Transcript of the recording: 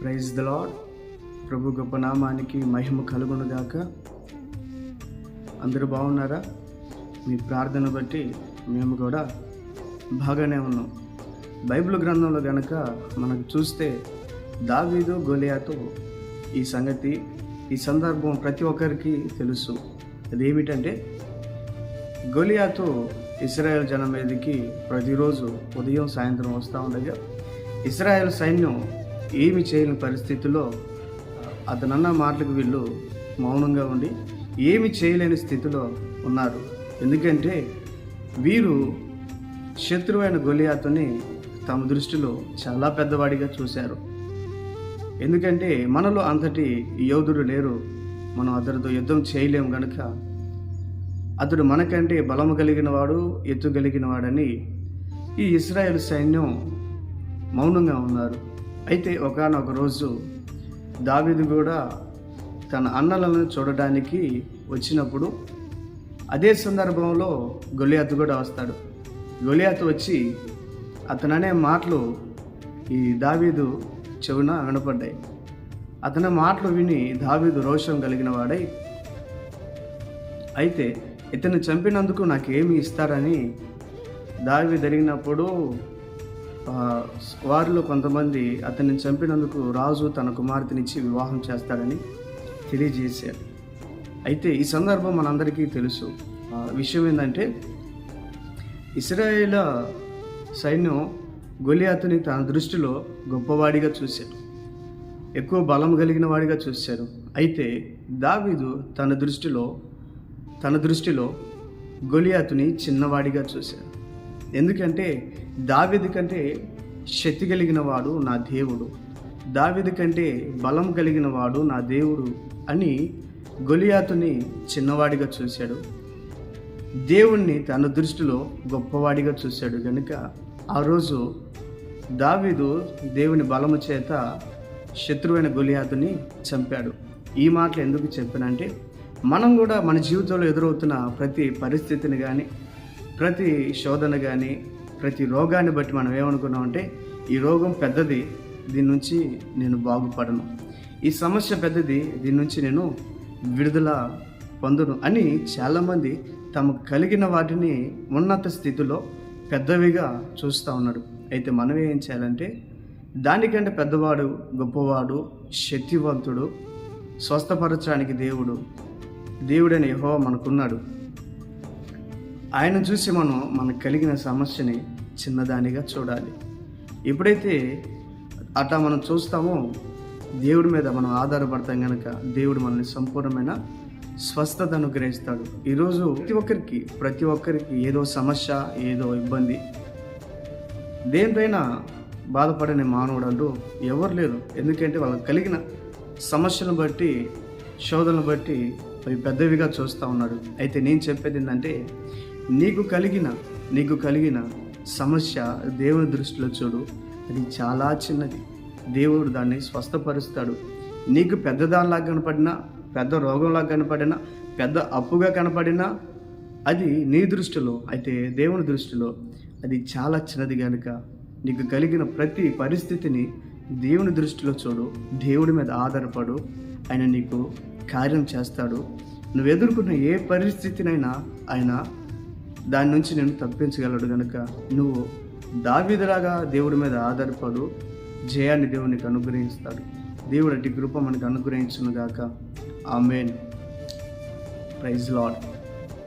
Praise the lord ప్రభు గొప్ప నామానికి మహిమ కలుగునుగాక అందరూ బాగున్నారా? మీ ప్రార్థన బట్టి మేము కూడా బాగానే ఉన్నాం. బైబిల్ గ్రంథంలో కనుక మనకు చూస్తే దావీదు గోలియాతో ఈ సంగతి ఈ సందర్భం ప్రతి ఒక్కరికి తెలుసు. అదేమిటంటే గొలియాతో ఇస్రాయేల్ జనం మీదకి ప్రతిరోజు ఉదయం సాయంత్రం వస్తూ ఉండగా ఇస్రాయల్ సైన్యం ఏమి చేయలేని పరిస్థితిలో అతనన్న మాటలకు వీళ్ళు మౌనంగా ఉండి ఏమి చేయలేని స్థితిలో ఉన్నారు. ఎందుకంటే వీరు శత్రువైన గొలియాతుని తమ దృష్టిలో చాలా పెద్దవాడిగా చూశారు. ఎందుకంటే మనలో అంతటి యోధుడు లేరు. మనం అతడితో యుద్ధం చేయలేము గనుక అతడు మనకంటే బలము కలిగిన వాడు ఎత్తు కలిగిన వాడని ఈ ఇస్రాయేల్ సైన్యం మౌనంగా ఉన్నారు. అయితే ఒకనొక రోజు దావీదు కూడా తన అన్నలను చూడడానికి వచ్చినప్పుడు అదే సందర్భంలో గొలియాతు కూడా వస్తాడు. గొలియాతు వచ్చి అతననే మాటలు ఈ దావీదు చెవున వినపడ్డాయి. అతని మాటలు విని దావీదు రోషం కలిగిన వాడై అయితే ఇతను చంపినందుకు నాకేమి ఇస్తారని దావి జరిగినప్పుడు వారిలో కొంతమంది అతన్ని చంపినందుకు రాజు తన కుమార్తెనిచ్చి వివాహం చేస్తాడని తెలియజేశారు. అయితే ఈ సందర్భం మనందరికీ తెలుసు. విషయం ఏంటంటే ఇస్రాయేల్ సైన్యం గొలియాతుని తన దృష్టిలో గొప్పవాడిగా చూశారు. ఎక్కువ బలం కలిగిన వాడిగా చూశారు. అయితే దావీదు తన దృష్టిలో తన దృష్టిలో గొలియాతుని చిన్నవాడిగా చూశారు. ఎందుకంటే దావీదు కంటే శక్తి కలిగిన వాడు నా దేవుడు. దావీదు కంటే బలం కలిగిన వాడు నా దేవుడు అని గొలియాతుని చిన్నవాడిగా చూశాడు. దేవుణ్ణి తన దృష్టిలో గొప్పవాడిగా చూశాడు. కనుక ఆ రోజు దావీదు దేవుని బలము చేత శత్రువైన గొలియాతుని చంపాడు. ఈ మాటలు ఎందుకు చెప్పానంటే మనం కూడా మన జీవితంలో ఎదురవుతున్న ప్రతి పరిస్థితిని కానీ ప్రతి శోధన కానీ ప్రతి రోగాన్ని బట్టి మనం ఏమనుకున్నామంటే ఈ రోగం పెద్దది దీని నుంచి నేను బాగుపడను. ఈ సమస్య పెద్దది దీని నుంచి నేను విడుదల పొందును అని చాలామంది తమకు కలిగిన వాటిని ఉన్నత స్థితిలో పెద్దవిగా చూస్తూ ఉన్నాడు అయితే మనం ఏం చేయాలంటే దానికంటే పెద్దవాడు గొప్పవాడు శక్తివంతుడు స్వస్థపరచడానికి దేవుడు దేవుడని యహో మనకున్నాడు. ఆయన చూసి మనం మనకు కలిగిన సమస్యని చిన్నదానిగా చూడాలి. ఎప్పుడైతే అట్లా మనం చూస్తామో దేవుడి మీద మనం ఆధారపడతాం కనుక దేవుడు మనల్ని సంపూర్ణమైన స్వస్థత అనుగ్రహిస్తాడు ఈరోజు ప్రతి ఒక్కరికి ప్రతి ఒక్కరికి ఏదో సమస్య ఏదో ఇబ్బంది దేనిపైన బాధపడని మానవుడు అంటూ ఎవరు లేరు. ఎందుకంటే వాళ్ళకి కలిగిన సమస్యలను బట్టి శోధనలు బట్టి అవి పెద్దవిగా చూస్తూ ఉన్నాడు. అయితే నేను చెప్పేది ఏంటంటే నీకు కలిగిన నీకు కలిగిన సమస్య దేవుని దృష్టిలో చూడు. అది చాలా చిన్నది. దేవుడు దాన్ని స్వస్థపరుస్తాడు. నీకు పెద్దదానిలాగా కనపడినా పెద్ద రోగంలాగా కనపడినా పెద్ద అప్పుగా కనపడినా అది నీ దృష్టిలో అయితే దేవుని దృష్టిలో అది చాలా చిన్నది కనుక నీకు కలిగిన ప్రతి పరిస్థితిని దేవుని దృష్టిలో చూడు. దేవుడి మీద ఆధారపడు. ఆయన నీకు కార్యం చేస్తాడు. నువ్వు ఎదుర్కొన్న ఏ పరిస్థితినైనా ఆయన దాని నుంచి నేను తప్పించగలడు కనుక నువ్వు దావిదలాగా దేవుడి మీద ఆధారపడు జయాన్ని దేవునికి అనుగ్రహిస్తాడు. దేవుడు అట్టి కృప మనకు అనుగ్రహించునుగాక. ఆ ఆమెన్. Praise lord